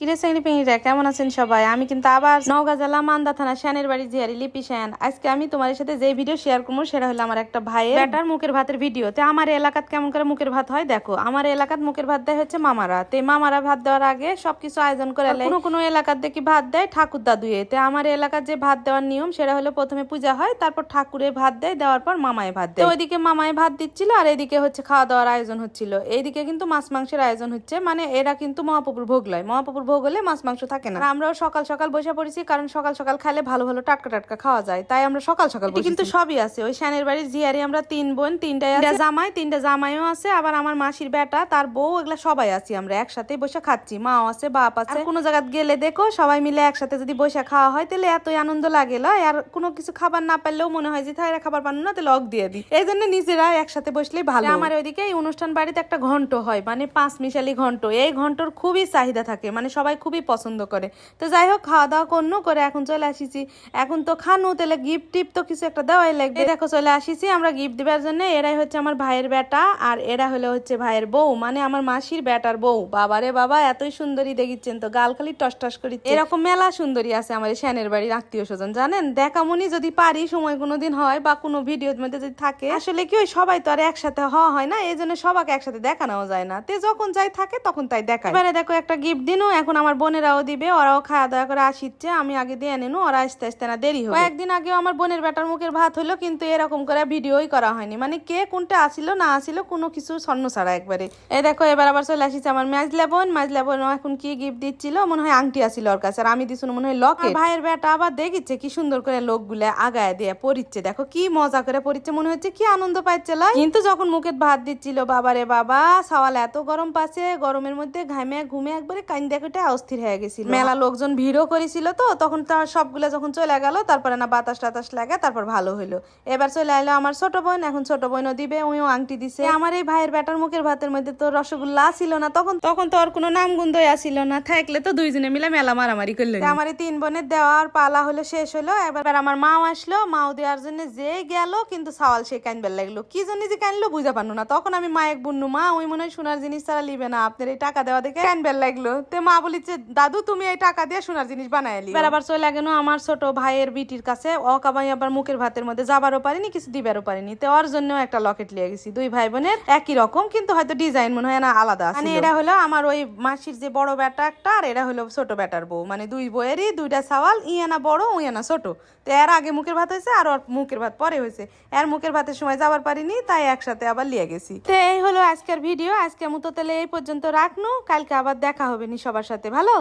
কিরে শ্রেণি পেঙ্গিরা কেমন আছেন সবাই? আমি কিন্তু আবার নওগাঁ জেলা মান্দা থানা শ্যানের বাড়ি জিয়ারি লিপি শ্যান আজকে আমি তোমার সাথে যে ভিডিও শেয়ার করব সেটা হলো আমার একটা ভাইয়ের বেটার মুখের ভাতের ভিডিও তে আমার এলাকাত কেমন করে মুখের ভাত হয় দেখো আমার এলাকাত মুখের ভাত দেয় হচ্ছে মামারা। তে মামারা ভাত দেওয়ার আগে সবকিছু আয়োজন করে লাই। কোনো কোনো এলাকার দেখি ভাত দেয় ঠাকুর দাদুয়ে। তে আমার এলাকার যে ভাত দেওয়ার নিয়ম সেটা হলো প্রথমে পূজা হয় তারপর ঠাকুরে ভাত দেয় দেওয়ার পর মামায় ভাত দেয়। ওইদিকে মামায় ভাত দিচ্ছিল আর এদিকে হচ্ছে খাওয়া দাওয়ার আয়োজন হচ্ছিল। এইদিকে কিন্তু মাছ মাংসের আয়োজন হচ্ছে মানে এরা কিন্তু মহাপুকুর ভোগ লয়। মহাপুকুর ভোগ হলে মাছ মাংস থাকে না। আমরাও সকাল সকাল বসে পড়েছি কারণ সকাল সকাল খালে ভালো ভালো টাটকা টাটকা খাওয়া যায়। তাই আমরা সকাল সকাল কিন্তু সবই আছে। ওই শ্যানের বাড়ির জিয়ারি আমরা তিন বোন তিনটাই আছে। জামাই তিনটা জামাইও আছে আবার আমার মাসির বেটা তার বউ এগুলা সবাই আছি আমরা একসাথে বসে খাচ্ছি। মাও আছে বাপ আছে। কোনো জায়গায় গেলে দেখো সবাই মিলে একসাথে যদি বসে খাওয়া হয় তাহলে এতই আনন্দ লাগে লয়। আর কোনো কিছু খাবার না পারলেও মনে হয় যে তাই খাবার পানো না তাহলে অক দিয়ে দিই। এই জন্য নিজেরা একসাথে বসলেই ভালো। আমার ওইদিকে এই অনুষ্ঠান বাড়িতে একটা ঘন্ট হয় মানে পাঁচ মিশালি ঘন্ট। এই ঘন্টর খুবই চাহিদা থাকে মানে সবাই খুবই পছন্দ করে। তো যাই হোক খাওয়া দাওয়া করনো করে এখন চলে আসিছি। এখন তো খানু তাহলে গিফট টিপ তো কিছু একটা দেওয়াই লাগবে। দেখো চলে আসিছি আমরা গিফট দেওয়ার জন্য। এরাই হচ্ছে আমার ভাইয়ের বেটা আর এরা হলো হচ্ছে ভাইয়ের বউ মানে আমার মাসির বেটার বউ। বাবারে বাবা এতই সুন্দরী দেখিচ্ছেন তো গাল খালি টস টস করি এরকম মেলা সুন্দরী আছে আমার শ্যানের বাড়ির আত্মীয় স্বজন জানেন? দেখামনি যদি পারি সময় কোনো দিন হয় বা কোনো ভিডিওর মধ্যে যদি থাকে। আসলে কি ওই সবাই তো আর একসাথে হওয়া হয় না এই জন্য সবাকে একসাথে দেখানো যায় না। তে যখন যাই থাকে তখন তাই দেখায়। এবারে দেখো একটা গিফট দিনও এখন আমার বোনেরাও দিবে, ওরাও খাওয়া দাওয়া করে আসিচ্ছে, আমি আগে দিয়ে নেনু, ওরা আসতে আসতে না দেরি হবে। একদিন আগেও আমার বোনের বেটার মুখের ভাত হলো, কিন্তু এরকম করে ভিডিওই করা হয়নি। মানে কে কোনটা আসিল, না আসিল, কোনো কিছু স্বর্ণ ছাড়া একবারে। এই দেখো, এবার আবার চলে আসিছে আমার মাঝলা বোন। মাঝলা বোন এখন কি গিফট দিচ্ছিল, মনে হয় আংটি আসিল ওর কাছে, আর আমি দিছিল মনে হয় লকে ভাইয়ের বেটা আবার দেখিচ্ছে কি সুন্দর করে লোকগুলো আগায় দিয়ে পরিচ্ছে। দেখো কি মজা করে পরিচ্ছে, মনে হচ্ছে কি আনন্দ পাচ্ছে। কিন্তু যখন মুখে ভাত দিচ্ছিল, বাবারে বাবা, সওয়াল এত গরম পাচ্ছে, গরমের মধ্যে ঘামে ঘুমে একবারে কান দেখে অস্থির হয়ে গেছিল। মেলা লোকজন ভিড়ও করেছিল তো তখন তার সবগুলো যখন চলে গেল তারপরে না বাতাস টাতাস লাগে তারপর ভালো হইল। এবার চলে এলো আমার ছোট বোন এখন ছোট বোনও দিবে ওইও আংটি দিছে। আমার এই ভাইয়ের বেটার মুখের ভাতের মধ্যে তো রসগোল্লা ছিল না তখন তখন তো আর কোনো নাম গুন্দই আসিল না থাকলে তো দুইজনে মিলে মেলা মারামারি করল। আমার এই তিন বোনের দেওয়ার পালা হলো শেষ হলো। এবার আমার মাও আসলো মাও দেওয়ার জন্য যে গেল কিন্তু সওয়াল সে কানবার লাগল। কি জন্য যে কানলো বুঝা পারল না। তখন আমি মায়ের বুন্নু মা ওই মনে হয় সোনার জিনিস ছাড়া লিবে না আপনার এই টাকা দেওয়া দেখে কানবার লাগল। তে মা বলিছে দাদু তুমি এই টাকা দিয়ে সোনার জিনিস এবার আবার চলে গেল আমার ছোট ভাইয়ের বিটির কাছে। ও কাবাই আবার মুখের ভাতের মধ্যে যাবারও পারিনি কিছু দিবারও পারিনি। তো ওর জন্য একটা লকেট লিয়ে গেছি। দুই ভাই বোনের একই রকম কিন্তু হয়তো ডিজাইন মনে হয় না আলাদা মানে এটা হলো আমার ওই মাসির যে বড় বেটা একটা আর এরা হলো ছোট বেটার বউ। মানে দুই বইয়েরই দুইটা সাওয়াল ইয়ানা বড় ইয়ানা ছোট। তো এর আগে মুখের ভাত হয়েছে আর ওর মুখের ভাত পরে হয়েছে। এর মুখের ভাতের সময় যাবার পারিনি তাই একসাথে আবার লিয়ে গেছি। তো এই হলো আজকের ভিডিও। আজকের মতো তাহলে এই পর্যন্ত রাখনু। কালকে আবার দেখা হবে নি সবার সাথে ভালো